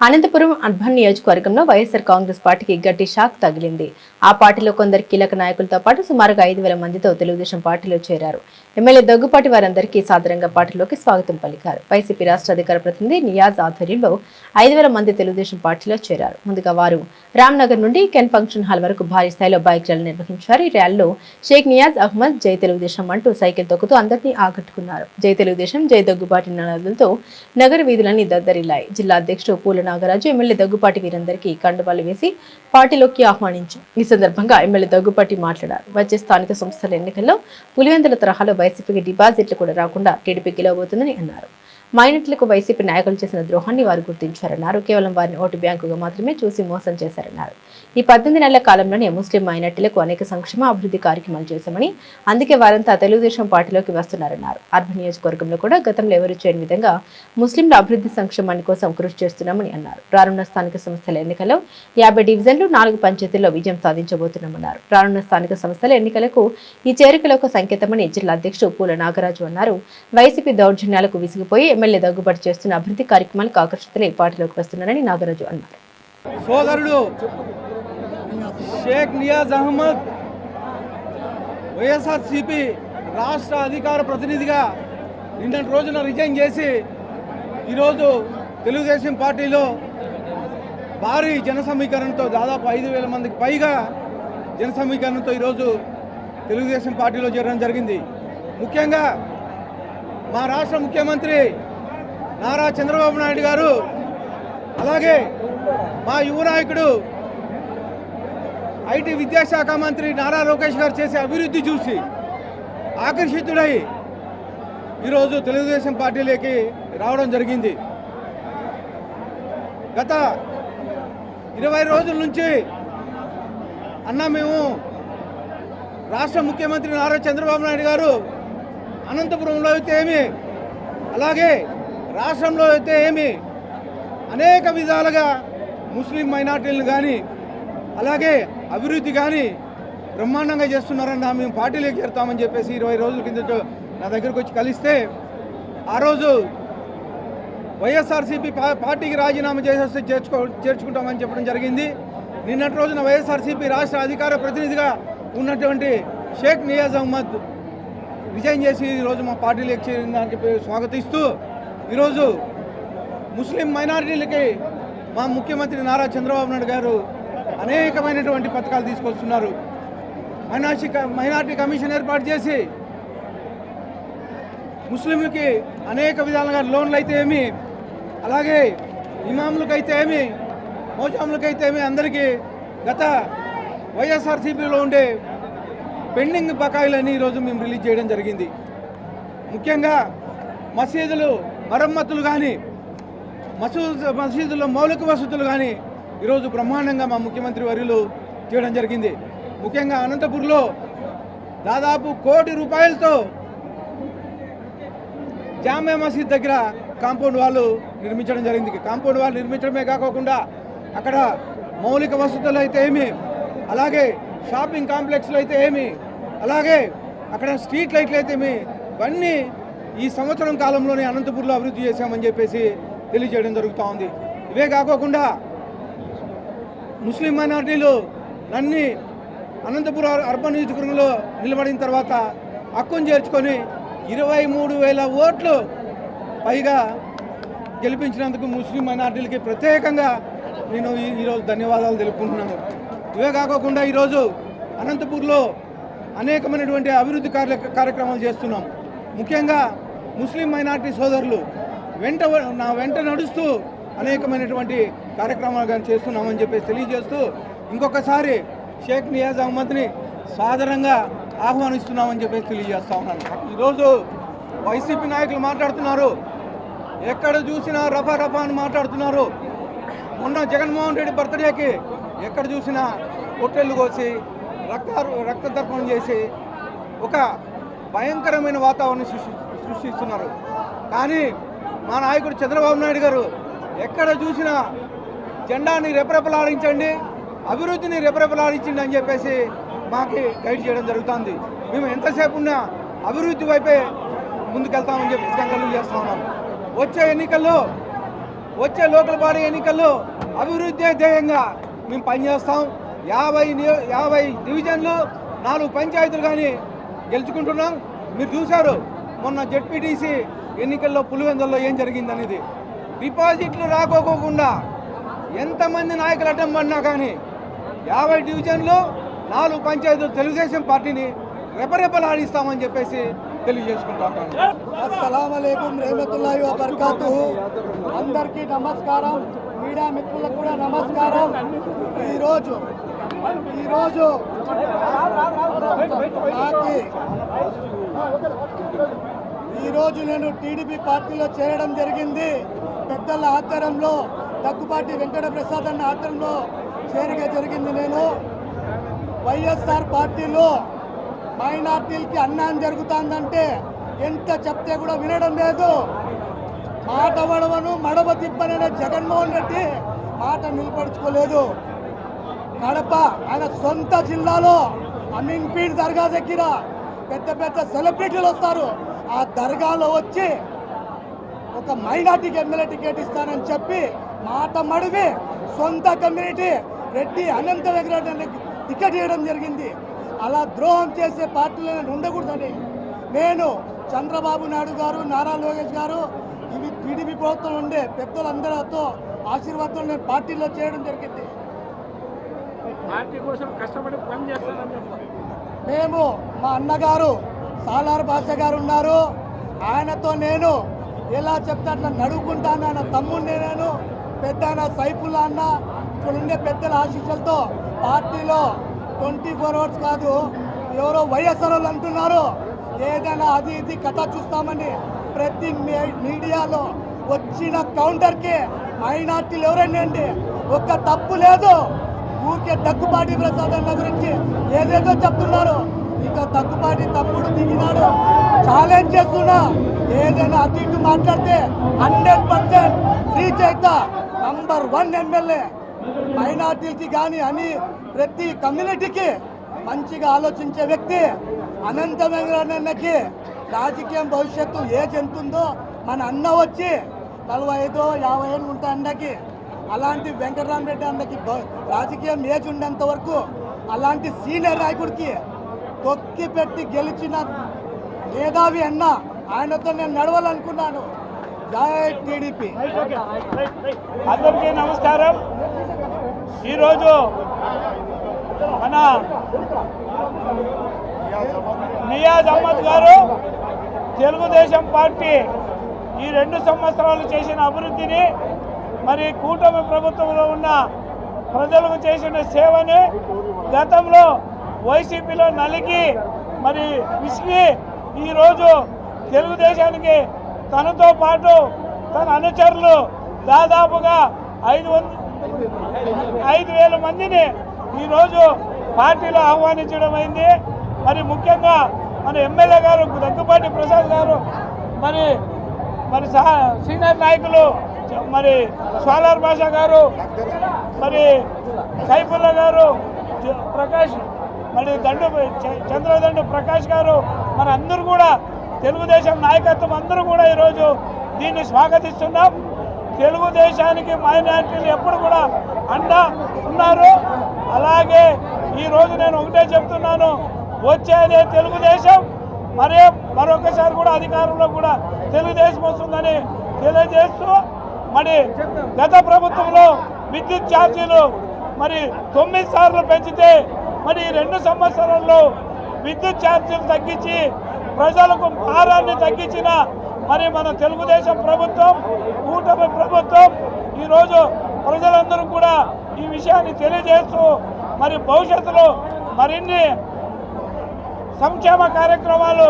Anantapuram urban నియోజకవర్గంలో వైఎస్ఆర్ కాంగ్రెస్ పార్టీకి గట్టి షాక్ తగిలింది. ఆ పార్టీలో కొందరు కీలక నాయకులతో పాటు సుమారుగా ఐదు వేల మందితో తెలుగుదేశం పార్టీలో చేరారు. ఎమ్మెల్యే దగ్గుపాటి వారందరికీ సాధారణంగా పార్టీలోకి స్వాగతం పలికారు. వైసీపీ రాష్ట్ర అధికార ప్రతినిధి నియాజ్ ఆధ్వర్యంలో ఐదు వేల మంది తెలుగుదేశం పార్టీలో చేరారు. ముందుగా వారు రామ్నగర్ నుండి కెన్ ఫంక్షన్ హాల్ వరకు భారీ స్థాయిలో బైక్ ర్యాలీ నిర్వహించారు. ఈ ర్యాలీలో షేక్ నియాజ్ అహ్మద్ జై తెలుగుదేశం అంటూ సైకిల్ తొక్కుతూ అందరినీ ఆకట్టుకున్నారు. జై తెలుగుదేశం జై దగ్గుబాటి నినాదాలతో నగర వీధులన్నీ దద్దరిల్లాయి. జిల్లా అధ్యక్షుడు పూల నాగరాజు ఎమ్మెల్యే దగ్గుపాటి వీరందరికీ కండువాలు వేసి పార్టీలోకి ఆహ్వానించారు. ఈ సందర్భంగా ఎమ్మెల్యే దగ్గుపాటి మాట్లాడారు. వచ్చే స్థానిక సంస్థల ఎన్నికల్లో పులివెందుల తరహాలో వైసీపీకి డిపాజిట్లు కూడా రాకుండా టీడీపీ గెలవబోతుందని అన్నారు. మైనట్లకు వైసీపీ నాయకులు చేసిన ద్రోహాన్ని వారు గుర్తించారన్నారు. కేవలం వారిని ఓటు బ్యాంకుగా మాత్రమే చూసి మోసం చేశారన్నారు. ఈ పద్దెనిమిది నెలల కాలంలోనే ముస్లిం మైనార్టీలకు అనేక సంక్షేమ అభివృద్ధి కార్యక్రమాలు చేశామని అందుకే వారంతా తెలుగుదేశం పార్టీలోకి వస్తున్నారన్నారు. అర్బన్ నియోజకవర్గంలో కూడా గతంలో ఎవరు చేయని విధంగా ముస్లింల అభివృద్ధి సంక్షేమాన్ని కోసం కృషి చేస్తున్నామని అన్నారు. రానున్న స్థానిక సంస్థల ఎన్నికల్లో యాభై డివిజన్లు నాలుగు పంచాయతీల్లో విజయం సాధించబోతున్నామన్నారు. రానున్న స్థానిక సంస్థల ఎన్నికలకు ఈ చేరికలో ఒక సంకేతమని జిల్లా అధ్యక్షుడు పూల నాగరాజు అన్నారు. వైసీపీ దౌర్జన్యాలకు విసిగిపోయి ఎమ్మెల్యే దగ్గుబాటు చేస్తున్న అభివృద్ధి కార్యక్రమాలకు ఆకర్షితులై పార్టీలోకి వస్తున్నారని నాగరాజు అన్నారు. సోదరుడు షేక్ నియాజ్ అహ్మద్ వైఎస్ఆర్సిపి రాష్ట్ర అధికార ప్రతినిధిగా నిన్నటి రోజున రిజైన్ చేసి ఈరోజు తెలుగుదేశం పార్టీలో భారీ జన సమీకరణతో దాదాపు ఐదు వేల మందికి పైగా జన సమీకరణతో ఈరోజు తెలుగుదేశం పార్టీలో చేరడం జరిగింది. ముఖ్యంగా మా రాష్ట్ర ముఖ్యమంత్రి నారా చంద్రబాబు నాయుడు గారు అలాగే మా యువ నాయకుడు ఐటీ విద్యాశాఖ మంత్రి నారా లోకేష్ గారు చేసే అభివృద్ధి చూసి ఆకర్షితుడై ఈరోజు తెలుగుదేశం పార్టీలోకి రావడం జరిగింది. గత ఇరవై రోజుల నుంచి అన్న మేము రాష్ట్ర ముఖ్యమంత్రి నారా చంద్రబాబు నాయుడు గారు అనంతపురంలో అయితే ఏమి అలాగే రాష్ట్రంలో అయితే ఏమి అనేక విధాలుగా ముస్లిం మైనార్టీలను కానీ అలాగే అభివృద్ధి కానీ బ్రహ్మాండంగా చేస్తున్నారన్న మేము పార్టీలోకి చేరుతామని చెప్పేసి ఇరవై రోజుల కిందట నా దగ్గరకు వచ్చి కలిస్తే ఆ రోజు వైఎస్ఆర్సీపీ పార్టీకి రాజీనామా చేసేస్తే చేర్చుకో చేర్చుకుంటామని చెప్పడం జరిగింది. నిన్నటి రోజున వైఎస్ఆర్సీపీ రాష్ట్ర అధికార ప్రతినిధిగా ఉన్నటువంటి షేక్ నియాజ్ అహ్మద్ విజయం చేసి ఈరోజు మా పార్టీలోకి చేరిన దానికి స్వాగతిస్తూ ఈరోజు ముస్లిం మైనారిటీలకి మా ముఖ్యమంత్రి నారా చంద్రబాబు నాయుడు గారు అనేకమైనటువంటి పథకాలు తీసుకొస్తున్నారు. మైనార్టీ క- మైనార్టీ కమిషన్ ఏర్పాటు చేసి ముస్లింలకి అనేక విధాలుగా లోన్లు అయితే ఏమి అలాగే ఇమాములకైతే ఏమి మోజాములకైతే ఏమి అందరికీ గత వైఎస్ఆర్సీపీలో ఉండే పెండింగ్ బకాయిలని ఈరోజు మేము రిలీజ్ చేయడం జరిగింది. ముఖ్యంగా మసీదులు మరమ్మతులు కానీ మసూద్ మసీదుల్లో మౌలిక వసతులు కానీ ఈరోజు బ్రహ్మాండంగా మా ముఖ్యమంత్రి వర్యులు చేయడం జరిగింది. ముఖ్యంగా అనంతపూర్లో దాదాపు కోటి రూపాయలతో జామే మసీద్ దగ్గర కాంపౌండ్ వాళ్ళు నిర్మించడం జరిగింది. కాంపౌండ్ వాళ్ళు నిర్మించడమే కాకుండా అక్కడ మౌలిక వసతులు అయితే ఏమి అలాగే షాపింగ్ కాంప్లెక్స్లు అయితే ఏమి అలాగే అక్కడ స్ట్రీట్ లైట్లు అయితే ఏమి ఇవన్నీ ఈ సంవత్సరం కాలంలోనే అనంతపూర్లో అభివృద్ధి చేశామని చెప్పేసి తెలియజేయడం జరుగుతూ ఉంది. ఇవే కాకోకుండా ముస్లిం మైనార్టీలు నన్ని అనంతపురం అర్బన్ నియోజకవర్గంలో నిలబడిన తర్వాత హక్కును చేర్చుకొని ఇరవై మూడు వేల ఓట్లు పైగా గెలిపించినందుకు ముస్లిం మైనార్టీలకి ప్రత్యేకంగా నేను ఈ- ఈరోజు ధన్యవాదాలు తెలుపుకుంటున్నాను. ఇవే కాకోకుండా ఈరోజు అనంతపూర్లో అనేకమైనటువంటి అభివృద్ధి కార్యక్రమాలు చేస్తున్నాం. ముఖ్యంగా ముస్లిం మైనార్టీ సోదరులు వెంట నా వెంట నడుస్తూ అనేకమైనటువంటి కార్యక్రమాలు కానీ చేస్తున్నామని చెప్పేసి తెలియజేస్తూ ఇంకొకసారి షేక్ నియాజ్ అహ్మద్ని సాధారణంగా ఆహ్వానిస్తున్నామని చెప్పేసి తెలియజేస్తా ఉన్నాను. ఈరోజు వైసీపీ నాయకులు మాట్లాడుతున్నారు. ఎక్కడ చూసినా రఫా రఫా అని మాట్లాడుతున్నారు. మొన్న జగన్మోహన్ రెడ్డి బర్త్డేకి ఎక్కడ చూసినా పొట్టెళ్ళు కోసి రక్త రక్త తర్పణం చేసి ఒక భయంకరమైన వాతావరణం సృష్టి సృష్టిస్తున్నారు. కానీ మా నాయకుడు చంద్రబాబు నాయుడు గారు ఎక్కడ చూసినా జెండాని రెపరెపలాడించండి అభివృద్ధిని రెపరెపలాడించండి అని చెప్పేసి మాకి గైడ్ చేయడం జరుగుతుంది. మేము ఎంతసేపు ఉన్నా అభివృద్ధి వైపే ముందుకెళ్తామని చెప్పి సంకల్పం చేస్తా ఉన్నాం. వచ్చే ఎన్నికల్లో వచ్చే లోకల్ బాడీ ఎన్నికల్లో అభివృద్ధి ధ్యేయంగా మేము పనిచేస్తాం. యాభై యాభై డివిజన్లు నాలుగు పంచాయతీలు కానీ గెలుచుకుంటున్నాం. మీరు చూశారు మొన్న జెడ్పీటీసీ ఎన్నికల్లో పులివెందుల్లో ఏం జరిగింది అనేది డిపాజిట్లు రాకోకుండా ఎంతమంది నాయకులు అడ్డం పడినా కానీ యాభై డివిజన్లు నాలుగు పంచాయతీలు తెలుగుదేశం పార్టీని రెపరెపలాడిస్తామని చెప్పేసి తెలియజేసుకుంటాం అస్సలామలైకుం రెహమతుల్లాహి వబర్కాతు అందరికీ నమస్కారం. మీడియా మిత్రులకు కూడా నమస్కారం. ఈరోజు ఈరోజు ఈరోజు నేను టీడీపీ పార్టీలో చేరడం జరిగింది. పెద్దల ఆధ్వర్యంలో దగ్గుపాటి వెంకట ప్రసాద్ అన్న ఆధ్వర్యంలో చేరిక జరిగింది నేను. వైఎస్ఆర్ పార్టీలో మైనార్టీలకి అన్యాయం జరుగుతుందంటే ఎంత చెప్తే కూడా వినడం లేదు. మాట వడవను మడవ తిప్పననే జగన్మోహన్ రెడ్డి మాట నిలబడుచుకోలేదు. కడప ఆయన సొంత జిల్లాలో అమీన్పీడ్ దర్గా దగ్గర పెద్ద పెద్ద సెలబ్రిటీలు వస్తారు. ఆ దర్గాలో వచ్చి ఒక మైనార్టీకి ఎమ్మెల్యే టికెట్ ఇస్తానని చెప్పి మాట మడివి సొంత కమ్యూనిటీ రెడ్డి అనంత వెంకటరెడ్డి టికెట్ ఇవ్వడం జరిగింది. అలా ద్రోహం చేసే పార్టీలు నేను ఉండకూడదని నేను చంద్రబాబు నాయుడు గారు నారా లోకేష్ గారు ఇవి టీడీపీ ప్రభుత్వం ఉండే పెద్దలందరితో ఆశీర్వాదంతో నేను పార్టీలో చేయడం జరిగింది. పార్టీ కోసం కష్టపడి పని చేస్తానని మేము మా అన్నగారు సాలార్ భాష గారు ఉన్నారు. ఆయనతో నేను ఎలా చెప్తే అట్లా నడుపుకుంటాను ఆయన తమ్ముడిని నేను పెద్ద ఆయన సైఫుల్లా అన్న ఇక్కడ ఉండే పెద్దల ఆశీస్సులతో పార్టీలో ట్వంటీ ఫోర్ అవర్స్ కాదు ఎవరో వైఎస్ఆర్ వాళ్ళు అంటున్నారు. ఏదైనా అది ఇది కథ చూస్తామని ప్రతి మీడియాలో వచ్చిన కౌంటర్కి మైనార్టీలు ఎవరండి అండి ఒక్క తప్పు లేదు. ఊరికే దగ్గుపాటి ప్రసాదన్న గురించి ఏదేదో చెప్తున్నారు. ఇక దగ్గుపాటి తమ్ముడు దిగినాడు ఛాలెంజ్ చేస్తున్నా. ఏదైనా అటు ఇటు మాట్లాడితే హండ్రెడ్ పర్సెంట్ రీచ్ అవుతా నంబర్ వన్ ఎమ్మెల్యే. మైనార్టీలకి కానీ అని ప్రతి కమ్యూనిటీకి మంచిగా ఆలోచించే వ్యక్తి అనంత వెంకటన్నకి రాజకీయం భవిష్యత్తు ఏజ్ ఎంత మన అన్న వచ్చి నలభై ఐదో యాభై ఏళ్ళు ఉంటాయి అన్నకి. అలాంటి వెంకటరామరెడ్డి అన్నకి భ- రాజకీయం ఏజ్ ఉండేంత వరకు అలాంటి సీనియర్ నాయకుడికి తొక్కి పెట్టి గెలిచిన మేధావి అన్న ఆయనతో నేను నడవాలనుకున్నాను. జై టీడీపీ. అందరికీ నమస్కారం. ఈరోజు మన నియాజ్ అహ్మద్ గారు తెలుగుదేశం పార్టీ ఈ రెండు సంవత్సరాలు చేసిన అభివృద్ధిని మరి కూటమి ప్రభుత్వంలో ఉన్న ప్రజలకు చేసిన సేవని గతంలో వైసీపీలో నలిగి మరి విసిగి ఈరోజు తెలుగుదేశానికి తనతో పాటు తన అనుచరులు దాదాపుగా ఐదు వంద ఐదు వేల మందిని ఈరోజు పార్టీలో ఆహ్వానించడం అయింది. మరి ముఖ్యంగా మన ఎమ్మెల్యే గారు దగ్గుపాటి ప్రసాద్ గారు మరి మరి సహా- సీనియర్ నాయకులు మరి సోలార్ భాష గారు మరి సైఫుల్లా గారు ప్రకాష్ మరి దండు చ- చంద్రదండు ప్రకాష్ గారు మరి అందరూ కూడా తెలుగుదేశం నాయకత్వం అందరూ కూడా ఈరోజు దీన్ని స్వాగతిస్తున్నాం. తెలుగుదేశానికి మైనార్టీలు ఎప్పుడు కూడా అండ ఉన్నారు. అలాగే ఈరోజు నేను ఒకటే చెప్తున్నాను. వచ్చేదే తెలుగుదేశం మరే మరొకసారి కూడా అధికారంలో కూడా తెలుగుదేశం వస్తుందని తెలియజేస్తూ మరి గత ప్రభుత్వంలో విద్యుత్ ఛార్జీలు మరి తొమ్మిది సార్లు పెంచితే మరి ఈ రెండు సంవత్సరాల్లో విద్యుత్ ఛార్జీలు తగ్గించి ప్రజలకు భారాన్ని తగ్గించిన మరి మన తెలుగుదేశం ప్రభుత్వం కూటమి ప్రభుత్వం ఈరోజు ప్రజలందరూ కూడా ఈ విషయాన్ని తెలియజేస్తూ మరి భవిష్యత్తులో మరిన్ని సంక్షేమ కార్యక్రమాలు